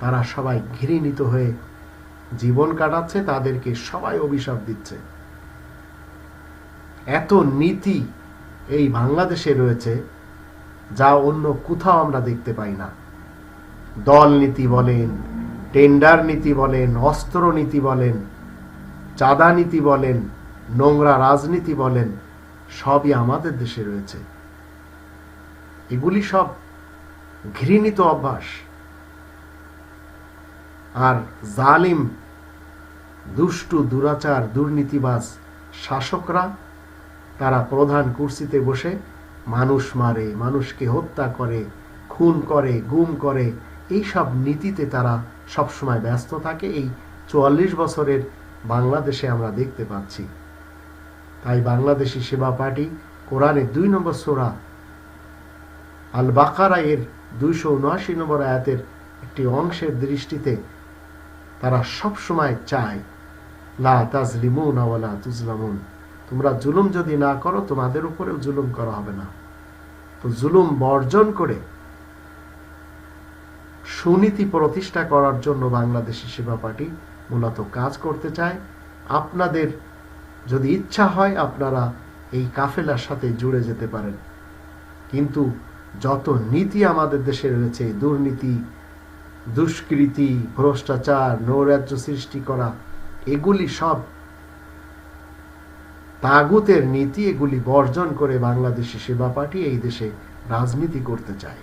তারা সবাই ঘৃণিত হয়ে জীবন কাটাচ্ছে, তাদেরকে সবাই অভিশাপ দিচ্ছে। এত নীতি এই বাংলাদেশে রয়েছে, যা অন্য কোথাও আমরা দেখতে পাই না। দল নীতি বলেন, টেন্ডার নীতি বলেন, অস্ত্র নীতি বলেন, চাঁদা নীতি বলেন, নোংরা রাজনীতি বলেন, সবই আমাদের দেশে রয়েছে। এগুলি সব ঘৃণিত অভ্যাস। আর জালিম, দুষ্টু, দুরাচার, দুর্নীতিবাজ শাসকরা, তারা প্রধান কুর্সিতে বসে মানুষ মারে, মানুষকে হত্যা করে, খুন করে, গুম করে। এই সব নীতিতে তারা সবসময় ব্যস্ত থাকে। এই চুয়াল্লিশ বছরের বাংলাদেশে আমরা দেখতে পাচ্ছি। তাই বাংলাদেশি সেবা পার্টি কোরআনের দুই নম্বর সোরা আল বাকারা এর দুইশো উনআশি নম্বর আয়াতের একটি অংশের দৃষ্টিতে তারা সব সময় চায়, লা তাজলিমুন ওয়ালা তুজলামুন। তোমরা জুলুম যদি না করো, তোমাদের উপরেও জুলুম করা হবে না। তো জুলুম বর্জন করে সুনীতি প্রতিষ্ঠা করার জন্য বাংলাদেশি সেবা পার্টি মূলত কাজ করতে চায়। আপনাদের যদি ইচ্ছা হয়, আপনারা এই কাফেলার সাথে জুড়ে যেতে পারেন। কিন্তু যত নীতি আমাদের দেশে রয়েছে, দুর্নীতি দুষ্কৃতি, ভ্রষ্টাচার, নৈরাজ্য সৃষ্টি করা, এগুলি সব তাগুতের নীতি, এগুলি বর্জন করে বাংলাদেশে সেবা পাঠিয়ে এই দেশে রাজনীতি করতে চায়।